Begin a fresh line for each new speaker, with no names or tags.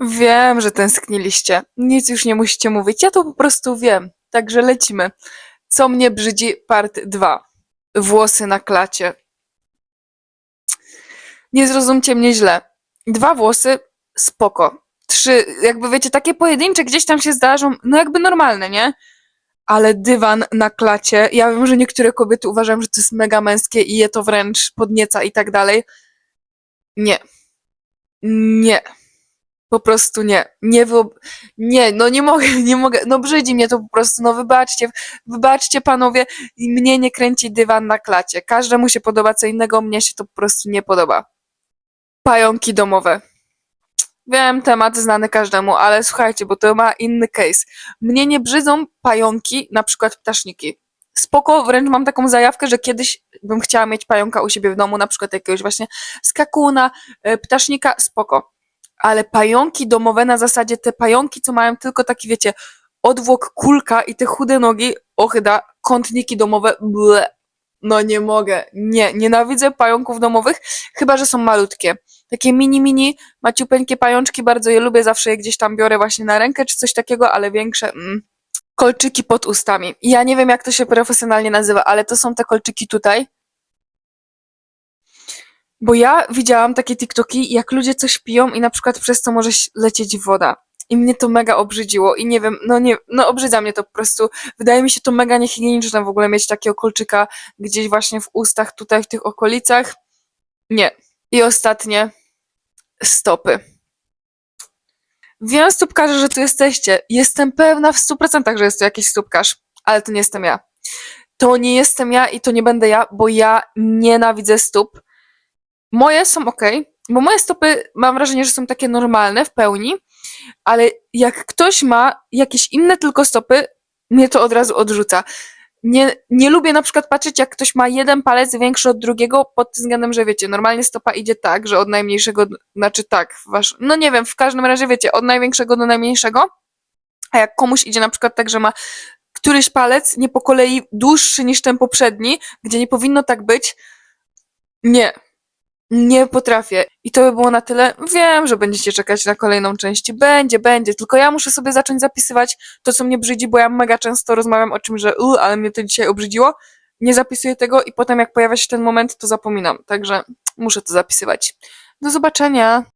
Wiem, że tęskniliście. Nic już nie musicie mówić, ja to po prostu wiem. Także lecimy. Co mnie brzydzi, part 2. Włosy na klacie. Nie zrozumcie mnie źle. Dwa włosy, spoko. Trzy, jakby wiecie, takie pojedyncze gdzieś tam się zdarzą, no jakby normalne, nie? Ale dywan na klacie, ja wiem, że niektóre kobiety uważają, że to jest mega męskie i je to wręcz podnieca i tak dalej. Nie. Nie. Po prostu nie. Nie, wyob... nie, no nie mogę, nie mogę, no brzydzi mnie to po prostu, no wybaczcie, wybaczcie panowie, mnie nie kręci dywan na klacie. Każdemu się podoba co innego, mnie się to po prostu nie podoba. Pająki domowe. Wiem, temat znany każdemu, ale słuchajcie, bo to ma inny case. Mnie nie brzydzą pająki, na przykład ptaszniki. Spoko, wręcz mam taką zajawkę, że kiedyś bym chciała mieć pająka u siebie w domu, na przykład jakiegoś właśnie skakuna, e, ptasznika, spoko. Ale pająki domowe na zasadzie te pająki, co mają tylko taki, wiecie, odwłok kulka i te chude nogi, ochyda, kątniki domowe, ble. No nie mogę, nie, nienawidzę pająków domowych, chyba, że są malutkie. Takie mini, mini, maciupeńkie pajączki, bardzo je lubię, zawsze je gdzieś tam biorę właśnie na rękę czy coś takiego, ale większe, mm. Kolczyki pod ustami. Ja nie wiem, jak to się profesjonalnie nazywa, ale to są te kolczyki tutaj. Bo ja widziałam takie TikToki, jak ludzie coś piją i na przykład przez to może lecieć woda. I mnie to mega obrzydziło i nie wiem, no nie, no obrzydza mnie to po prostu. Wydaje mi się to mega niehigieniczne w ogóle mieć takiego kolczyka gdzieś właśnie w ustach, tutaj w tych okolicach. Nie. I ostatnie, stopy. Wiem, stópkarze, że tu jesteście. Jestem pewna w 100%, że jest tu jakiś stópkarz, ale to nie jestem ja. To nie jestem ja i to nie będę ja, bo ja nienawidzę stóp. Moje są ok, bo moje stopy mam wrażenie, że są takie normalne w pełni, ale jak ktoś ma jakieś inne tylko stopy, mnie to od razu odrzuca. Nie, nie lubię na przykład patrzeć, jak ktoś ma jeden palec większy od drugiego, pod tym względem, że wiecie, normalnie stopa idzie tak, że od najmniejszego, znaczy tak, wasz, no nie wiem, w każdym razie wiecie, od największego do najmniejszego, a jak komuś idzie na przykład tak, że ma któryś palec nie po kolei dłuższy niż ten poprzedni, gdzie nie powinno tak być, nie, nie potrafię. I to by było na tyle. Wiem, że będziecie czekać na kolejną część. Będzie, będzie. Tylko ja muszę sobie zacząć zapisywać to, co mnie brzydzi, bo ja mega często rozmawiam o czym, że u, ale mnie to dzisiaj obrzydziło. Nie zapisuję tego i potem jak pojawia się ten moment, to zapominam. Także muszę to zapisywać. Do zobaczenia.